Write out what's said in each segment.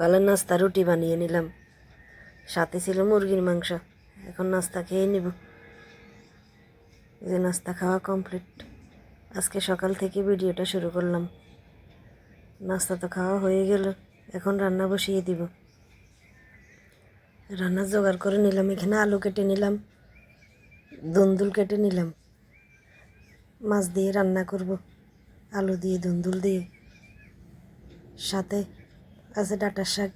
সকালে নাস্তা রুটি বানিয়ে নিলাম। সাথে ছিল মুরগির মাংস। এখন নাস্তা খেয়ে নিব। যে নাস্তা খাওয়া কমপ্লিট আজকে সকাল থেকে ভিডিওটা শুরু করলাম। নাস্তা তো খাওয়া হয়ে গেল। এখন রান্না বসিয়ে দিব। রান্না জোগাড় করে নিলাম। এখানে আলু কেটে নিলাম। দুন্দুল কেটে নিলাম। মাছ দিয়ে রান্না করব। আলু দিয়ে, দুন্দুল দিয়ে। সাথে আছে ডাটার শাক,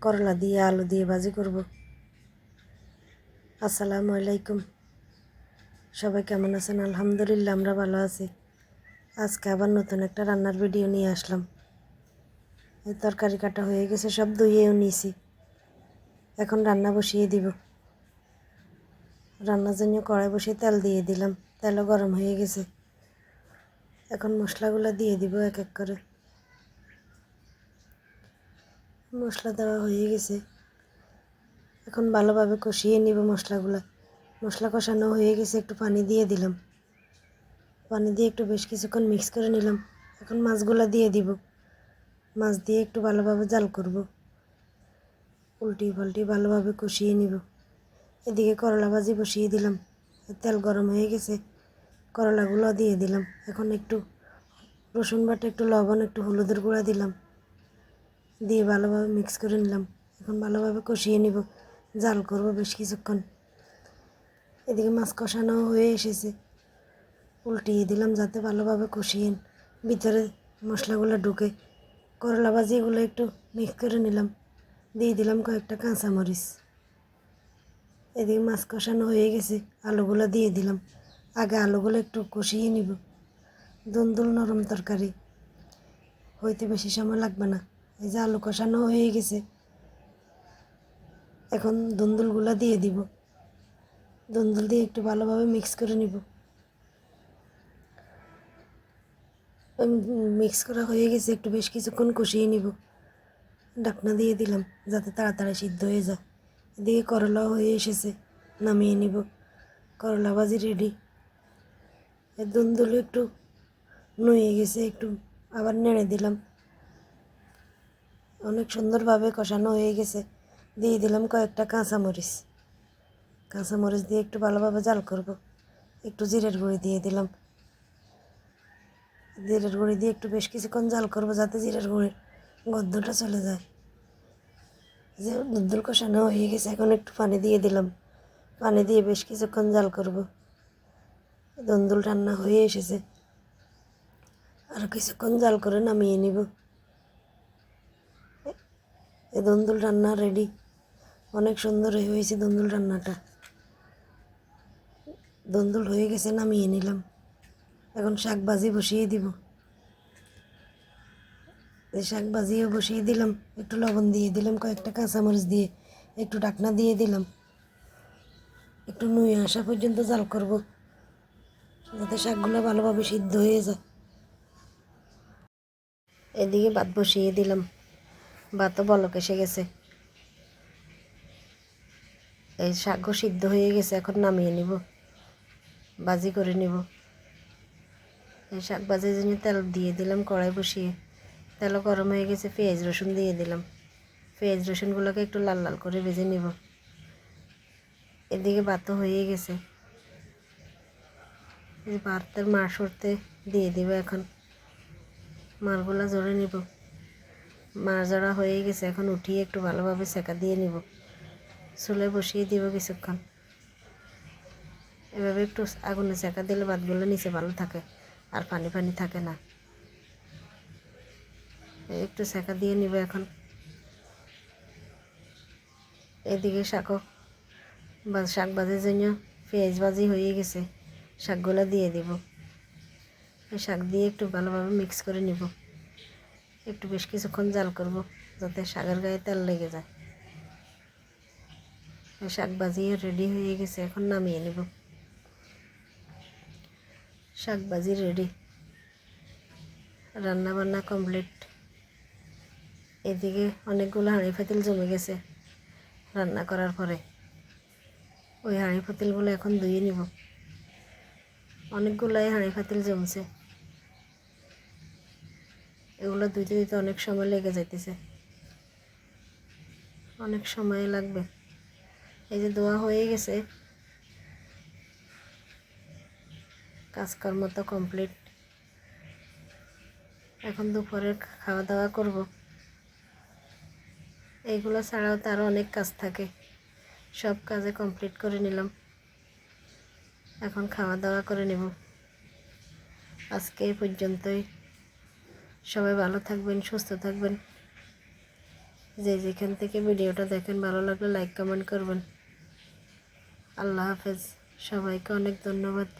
করলা দিয়ে আলু দিয়ে ভাজি করব। আসসালামু আলাইকুম। সবাই কেমন আছেন? আলহামদুলিল্লাহ, আমরা ভালো আছি। আজকে আবার নতুন একটা রান্নার ভিডিও নিয়ে আসলাম। এই তরকারি কাটা হয়ে গেছে, সব ধুয়েও নিয়েছি। এখন রান্না বসিয়ে দিব। রান্নার জন্য কড়াই বসিয়ে তেল দিয়ে দিলাম। তেলও গরম হয়ে গেছে। এখন মশলাগুলো দিয়ে দিব এক এক করে। মশলা দেওয়া হয়ে গেছে। এখন ভালোভাবে কষিয়ে নিব মশলাগুলো। মশলা কষানো হয়ে গেছে, একটু পানি দিয়ে দিলাম। পানি দিয়ে একটু বেশ কিছুক্ষণ মিক্স করে নিলাম। এখন মাছগুলো দিয়ে দিব। মাছ দিয়ে একটু ভালোভাবে জাল করব। উল্টি পাল্টি ভালোভাবে কষিয়ে নিব। এদিকে করলা ভাজি বসিয়ে দিলাম। তেল গরম হয়ে গেছে। করলাগুলো দিয়ে দিলাম। এখন একটু রসুন বাটা, একটু লবণ, একটু হলুদের গুঁড়া দিলাম। দিয়ে ভালোভাবে মিক্স করে নিলাম। এখন ভালোভাবে কষিয়ে নিব। জাল করব বেশ কিছুক্ষণ। এদিকে মাছ কষানো হয়ে এসেছে। উল্টিয়ে দিলাম যাতে ভালোভাবে কষিয়ে ভিতরে মশলাগুলো ঢুকে। করলা ভাজিগুলো একটু মিক্স করে নিলাম। দিয়ে দিলাম কয়েকটা কাঁচামরিচ। এদিকে মাছ কষানো হয়ে গেছে। আলুগুলো দিয়ে দিলাম। আগে আলুগুলো একটু কষিয়ে নিব। দুন্দুল নরম তরকারি। হইতে বেশি সময় লাগবে না। এই যে আলু কষানো হয়ে গেছে। এখন দুন্দুলগুলো দিয়ে দিব। দুন্দুল দিয়ে একটু ভালোভাবে মিক্স করে নিব। মিক্স করা হয়ে গেছে, একটু বেশ কিছুক্ষণ কষিয়ে নিব। ডাকনা দিয়ে দিলাম, যাতে তাড়াতাড়ি সিদ্ধ হয়ে যায়। এদিকে করলাও হয়ে এসেছে, নামিয়ে নিব। করলা ভাজি রেডি দুন্দুল একটু নুয়ে গেছে, একটু আবার নেড়ে দিলাম। অনেক সুন্দরভাবে কষানো হয়ে গেছে। দিয়ে দিলাম কয়েকটা কাঁচামরিচ। কাঁচামরিচ দিয়ে একটু ভালোভাবে জাল করব। একটু জিরের গুঁড়ি দিয়ে দিলাম। জিরের গুঁড়ি দিয়ে একটু বেশ কিছুক্ষণ জাল করব যাতে জিরের গুঁড়ির গন্ধটা চলে যায়। যে দুধুল কষানো হয়ে গেছে, এখন একটু পানি দিয়ে দিলাম। পানি দিয়ে বেশ কিছুক্ষণ জাল করব। দন্দুল রান্না হয়ে এসেছে। আর কিছুক্ষণ জাল করে নামিয়ে নিব। এই দন্দুল রান্না রেডি অনেক সুন্দর হয়ে হয়েছে দন্দুল রান্নাটা। দন্দুল হয়ে গেছে, নামিয়ে নিলাম। এখন শাক ভাজি বসিয়ে দিব। এই শাক ভাজিও বসিয়ে দিলাম, একটু লবণ দিয়ে দিলাম, কয়েকটা কাঁচামরিচ দিয়ে একটু ডাকনা দিয়ে দিলাম। একটু নুয়ে আসা পর্যন্ত জাল করব, যাতে শাকগুলো ভালোভাবে সিদ্ধ হয়ে যায়। এদিকে ভাত বসিয়ে দিলাম। ভাতও বলক এসে গেছে। এই শাকও সিদ্ধ হয়ে গেছে, এখন নামিয়ে নিব বাজি করে নিব। এই শাক ভাজির জন্য তেল দিয়ে দিলাম কড়াই বসিয়ে। তেলও গরম হয়ে গেছে, পেঁয়াজ রসুন দিয়ে দিলাম। পেঁয়াজ রসুনগুলোকে একটু লাল লাল করে ভেজে নিব। এদিকে ভাতও হয়ে গেছে। ভাতের মাছ সরতে দিয়ে দিব এখন। মারগুলো জড়ে নিব। মাছ জড়া হয়ে গেছে। এখন উঠিয়ে একটু ভালোভাবে সেকা দিয়ে নিব। চুলে বসিয়ে দিব কিছুক্ষণ। এভাবে একটু আগুনে সেকা দিলে ভাতগুলো নিচে ভালো থাকে আর পানি পানি থাকে না। একটু সেকা দিয়ে নিব এখন। এদিকে শাকও বা শাক ভাজির জন্য পেঁয়াজ ভাজি হয়ে গেছে। শাকগুলো দিয়ে দিব। শাক দিয়ে একটু ভালোভাবে মিক্স করে নিব। একটু বেশ কিছুক্ষণ জাল করব, যাতে শাকের গায়ে তেল লেগে যায়। শাক ভাজিও রেডি হয়ে গেছে, এখন নামিয়ে নিব। শাক ভাজি রেডি রান্না বান্না কমপ্লিট এদিকে অনেকগুলো হাঁড়ি ফাতিল জমে গেছে রান্না করার পরে। ওই হাঁড়ি ফাতিলগুলো এখন ধুয়ে নিব। অনেকগুলাই হাঁড়ি ফাতিল জমছে। এগুলো ধুইতে ধুইতে অনেক সময় লেগে যাইতেছে। অনেক সময় লাগবে। এই যে দোয়া হয়ে গেছে। কাজকর্ম তো কমপ্লিট। এখন দুপুরে খাওয়া দাওয়া করব। এইগুলো ছাড়াও তারও অনেক কাজ থাকে। সব কাজে কমপ্লিট করে নিলাম। এখন খাওয়া দাওয়া করে নেব। আজকে পর্যন্তই। সবাই ভালো থাকবেন, সুস্থ থাকবেন। যে যেখান থেকে ভিডিওটা দেখেন, ভালো লাগলে লাইক কমেন্ট করবেন। আল্লাহ হাফেজ। সবাইকে অনেক ধন্যবাদ।